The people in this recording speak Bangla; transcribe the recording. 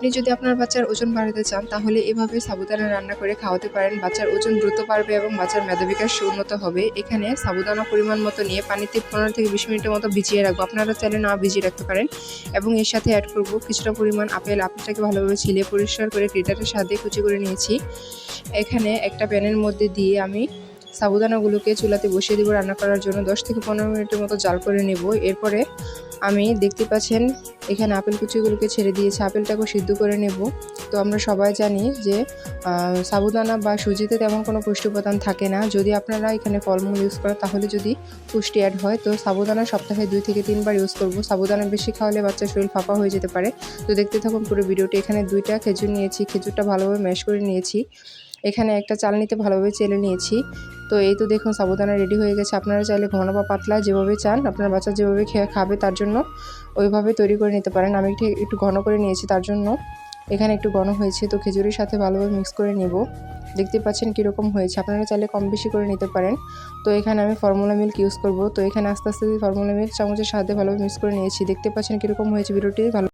আপনি যদি আপনার বাচ্চার ওজন বাড়াতে চান, তাহলে এভাবে সাবুদানা রান্না করে খাওয়াতে পারেন। বাচ্চার ওজন দ্রুত বাড়বে এবং বাচ্চার মেধা বিকাশ উন্নত হবে। এখানে সাবুদানা পরিমাণ মতো নিয়ে পানিতে পনেরো থেকে বিশ মিনিটের মতো ভিজিয়ে রাখব। আপনারা চাইলে না ভিজিয়ে রাখতে পারেন এবং এর সাথে অ্যাড করব কিছুটা পরিমাণ আপেল। আপেলটাকে ভালোভাবে ছিলে পরিষ্কার করে গ্রেটারের সাথে কুচি করে নিয়েছি। এখানে একটা প্যানের মধ্যে দিয়ে আমি সাবুদানাগুলোকে চুলাতে বসিয়ে দেবো রান্না করার জন্য। দশ থেকে পনেরো মিনিটের মতো জাল করে নেব। এরপরে আমি দেখতে পাচ্ছেন, এখানে আপেল কুচিগুলোকে ছেড়ে দিয়েছি। আপেলটাকেও সিদ্ধ করে নেব। তো আমরা সবাই জানি যে সাবুদানা বা সুজিতে তেমন কোনো পুষ্টি উপাদান থাকে না। যদি আপনারা এখানে ফলমূল ইউজ করেন, তাহলে যদি পুষ্টি অ্যাড হয়, তো সাবুদানা সপ্তাহে দুই থেকে তিনবার ইউজ করব। সাবুদানা বেশি খাওয়ালে বাচ্চার শরীর ফাঁপা হয়ে যেতে পারে। তো দেখতে থাকুন পুরো ভিডিওটি। এখানে দুইটা খেজুর নিয়েছি। খেজুরটা ভালোভাবে ম্যাশ করে নিয়েছি। এখানে একটা চালনিতে ভালোভাবে চেলে নিয়েছি। তো এই তো দেখুন সাবুদানা রেডি হয়ে গেছে। আপনারা চাইলে ঘন বা পাতলা যেভাবে চান, আপনার বাচ্চা যেভাবে খেয়ে খাবে তার জন্য ওইভাবে তৈরি করে নিতে পারেন। আমি একটু একটু ঘন করে নিয়েছি, তার জন্য এখানে একটু ঘন হয়েছে। তো খেজুরের সাথে ভালোভাবে মিক্স করে নেব। দেখতে পাচ্ছেন কীরকম হয়েছে। আপনারা চাইলে কম বেশি করে নিতে পারেন। তো এখানে আমি ফর্মুলা মিল্ক ইউজ করব। তো এখানে আস্তে আস্তে ফর্মুলা মিল্ক চামচের সাথে ভালোভাবে মিক্স করে নিয়েছি। দেখতে পাচ্ছেন কীরকম হয়েছে, ভিডিওটি ভালো